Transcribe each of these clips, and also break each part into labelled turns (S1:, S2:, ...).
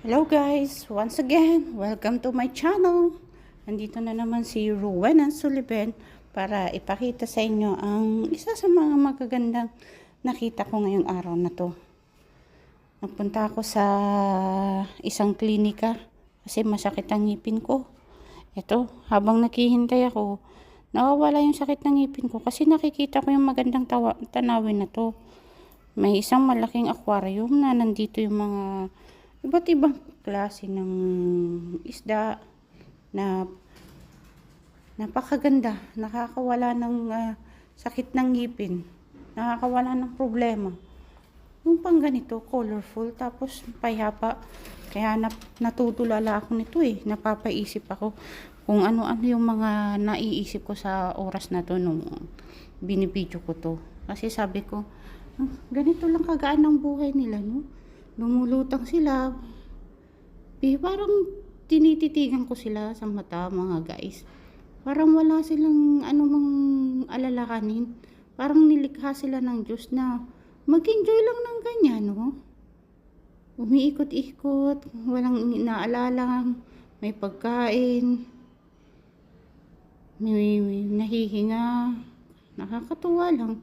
S1: Hello guys! Once again, welcome to my channel. Nandito na naman si Ruwen and Sullivan para ipakita sa inyo ang isa sa mga magagandang nakita ko ngayong araw na to. Nagpunta ako sa isang klinika kasi masakit ang ngipin ko. Ito, habang naghihintay ako, nawawala yung sakit ng ngipin ko kasi nakikita ko yung magandang tanawin na to. May isang malaking aquarium na nandito yung mga iba't ibang klase ng isda na napakaganda, nakakawala ng ah, sakit ng ngipin, nakakawala ng problema. Yung pang ganito, colorful, tapos payapa. Kaya nap, natutulala ako nito eh, napapaisip ako kung ano-ano yung mga naiisip ko sa oras na to nung binibidyo ko to. Kasi sabi ko, "Ah, ganito lang kagaan ng buhay nila, no? Lumulutang sila. Eh, parang tinititigan ko sila sa mata, mga guys. Parang wala silang anumang alalahanin. Parang nilikha sila ng Diyos na mag-enjoy lang ng ganyan, no? Umiikot-ikot, walang inaalala, may pagkain, may, may nahihinga, nakakatuwa lang.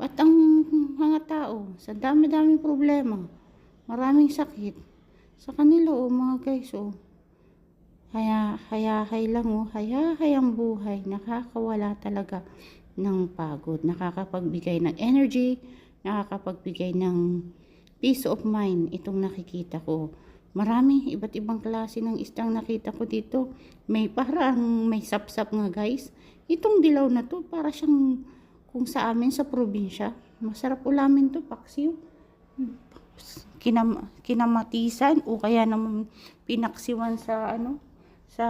S1: At ang mga tao, sa dami-daming problema, maraming sakit. Sa kanila, oh, mga guys, oh. Haya, hayahay lang, oh. Hayahay ang buhay. Nakakawala talaga ng pagod. Nakakapagbigay ng energy. Nakakapagbigay ng peace of mind. Itong nakikita ko. Marami, iba't ibang klase ng istang nakita ko dito. May parang may sapsap nga guys. Itong dilaw na to, para siyang kung sa amin sa probinsya. Masarap ulamin to, paksiw kinam kinamatisan o kaya naman pinaksiwan sa ano sa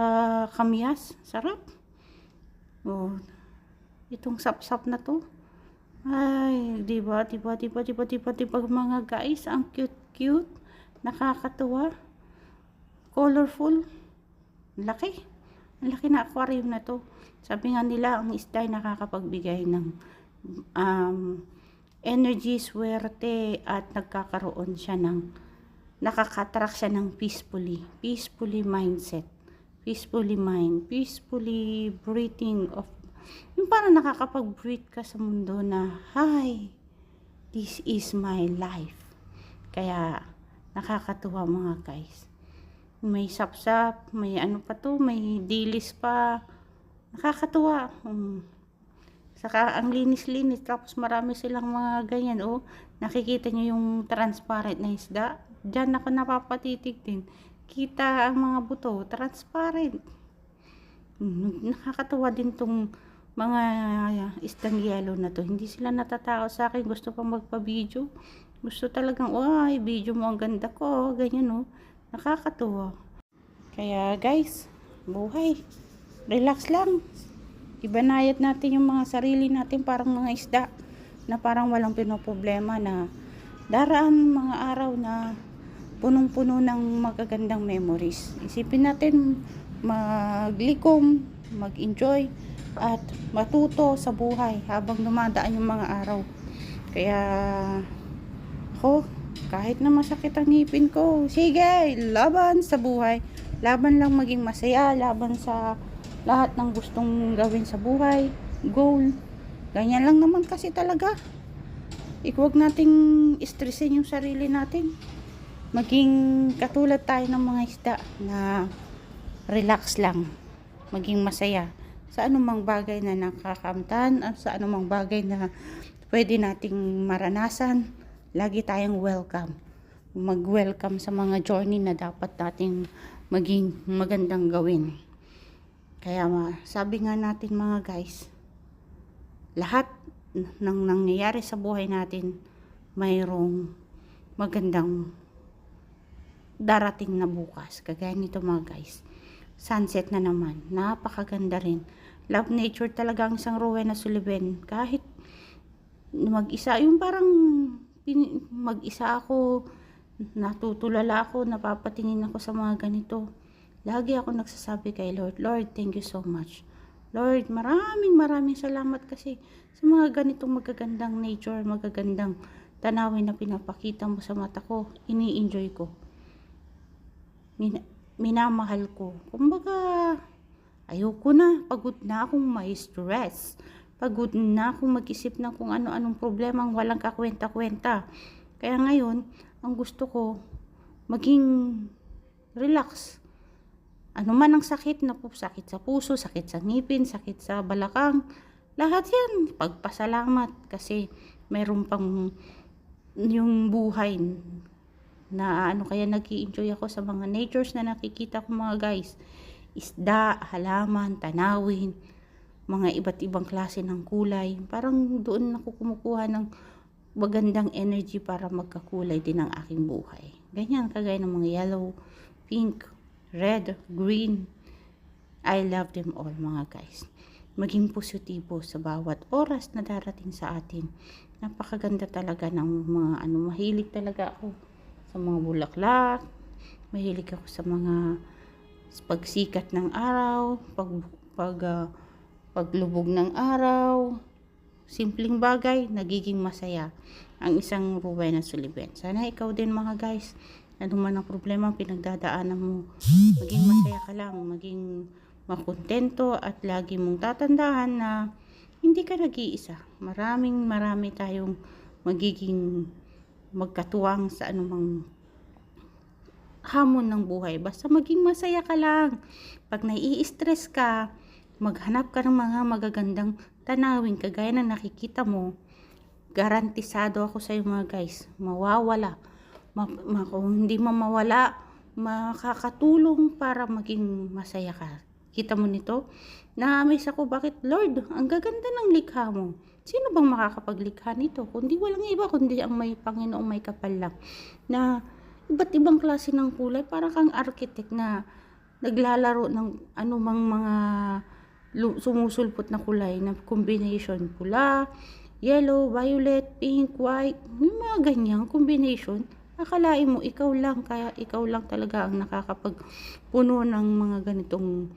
S1: kamyas. Sarap. Oh itong sapsap na to. Ay di ba di ba di ba mga guys ang cute cute. Nakakatuwa. Colorful. Laki. Ang laki na aquarium na to. Sabi nga nila ang isda ay nakakapagbigay ng um, energy, swerte, at nagkakaroon siya ng, nakakatrack siya ng peacefully, peacefully mindset, peacefully mind, peacefully breathing of, yung parang nakakapag-breathe ka sa mundo na, hi, this is my life. Kaya, nakakatuwa mga guys. May sapsap, may ano pa to, may dilis pa. Nakakatuwa. Um, Saka ang linis-linis tapos marami silang mga ganyan oh. Nakikita niyo yung transparent na isda. Diyan ako napapatitig din. Kita ang mga buto, transparent. Nakakatawa din tong mga isdang yellow na to. Hindi sila natatao sa akin. Gusto pang magpa-video. Gusto talagang, ay, video mo ang ganda ko. Ganyan oh. Nakakatuwa. Kaya guys, buhay. Relax lang ibanayad natin yung mga sarili natin parang mga isda na parang walang pinoproblema na daraan mga araw na punong-puno ng magagandang memories. Isipin natin maglikom, mag-enjoy at matuto sa buhay habang dumadaan yung mga araw. Kaya ako, kahit na masakit ang ngipin ko, sige, laban sa buhay. Laban lang maging masaya, laban sa lahat ng gustong gawin sa buhay, goal. Ganyan lang naman kasi talaga. Ikuwag nating stressin yung sarili natin. Maging katulad tayo ng mga isda na relax lang. Maging masaya sa anumang bagay na nakakamtan at sa anumang bagay na pwede nating maranasan. Lagi tayong welcome. Mag-welcome sa mga journey na dapat nating maging magandang gawin. Kaya sabi nga natin mga guys, lahat ng nangyayari sa buhay natin mayroong magandang darating na bukas. Kagaya nito mga guys. Sunset na naman. Napakaganda rin. Love nature talaga ang isang Rowena Sullivan. Kahit mag-isa, yung parang mag-isa ako, natutulala ako, napapatingin ako sa mga ganito Lagi ako nagsasabi kay Lord, Lord, thank you so much. Lord, maraming maraming salamat kasi sa mga ganitong magagandang nature, magagandang tanawin na pinapakita mo sa mata ko, ini-enjoy ko. min- minamahal ko. Kumbaga, ayoko na. Pagod na akong may stress. Pagod na akong mag-isip ng kung ano-anong problema ang walang kakwenta-kwenta. Kaya ngayon, ang gusto ko, maging relax. Ano man ang sakit na po, sakit sa puso, sakit sa ngipin, sakit sa balakang, lahat yan, pagpasalamat kasi meron pang yung buhay na ano kaya nag enjoy ako sa mga natures na nakikita ko mga guys. Isda, halaman, tanawin, mga iba't ibang klase ng kulay. Parang doon ako kumukuha ng magandang energy para magkakulay din ang aking buhay. Ganyan, kagaya ng mga yellow, pink, red, green. I love them all mga guys. Maging positibo sa bawat oras na darating sa atin. Napakaganda talaga ng mga ano, mahilig talaga ako sa mga bulaklak. Mahilig ako sa mga pagsikat ng araw, pag pag ah, paglubog ng araw. Simpleng bagay, nagiging masaya ang isang Rowena Sullivan. Sana ikaw din mga guys, ano man ang problema pinagdadaanan mo, maging masaya ka lang, maging makontento at lagi mong tatandaan na hindi ka nag-iisa. Maraming marami tayong magiging magkatuwang sa anumang hamon ng buhay. Basta maging masaya ka lang. Pag nai-stress ka, maghanap ka ng mga magagandang tanawin kagaya na nakikita mo. Garantisado ako sa iyo mga guys. Mawawala. Ma, ma, kung hindi mo mawala, makakatulong para maging masaya ka. Kita mo nito? Na-amaze ako, bakit Lord, ang gaganda ng likha mo. Sino bang makakapaglikha nito? Kundi walang iba, kundi ang may Panginoong may kapal lang. Na iba't ibang klase ng kulay, para kang architect na naglalaro ng anumang mga sumusulpot na kulay na combination. Pula, yellow, violet, pink, white, yung mga ganyang combination. Akalain mo, ikaw lang, kaya ikaw lang talaga ang nakakapagpuno ng mga ganitong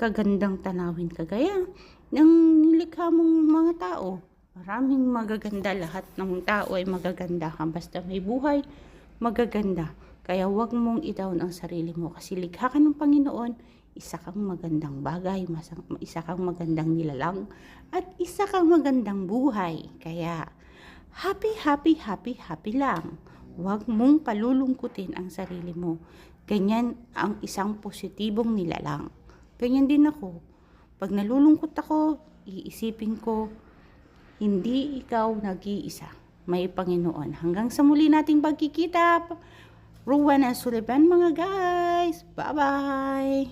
S1: kagandang tanawin kagaya ng nilikha mong mga tao. Maraming magaganda, lahat ng tao ay magaganda. Basta may buhay, magaganda. Kaya wag mong i-down ang sarili mo kasi likha ka ng Panginoon, isa kang magandang bagay, isa kang magandang nilalang, at isa kang magandang buhay. Kaya, happy, happy, happy, happy lang. Huwag mong palulungkutin ang sarili mo. Ganyan ang isang positibong nilalang. Ganyan din ako. Pag nalulungkot ako, iisipin ko, hindi ikaw nag-iisa. May Panginoon. Hanggang sa muli nating pagkikita, Rowan and Sullivan mga guys. Bye-bye!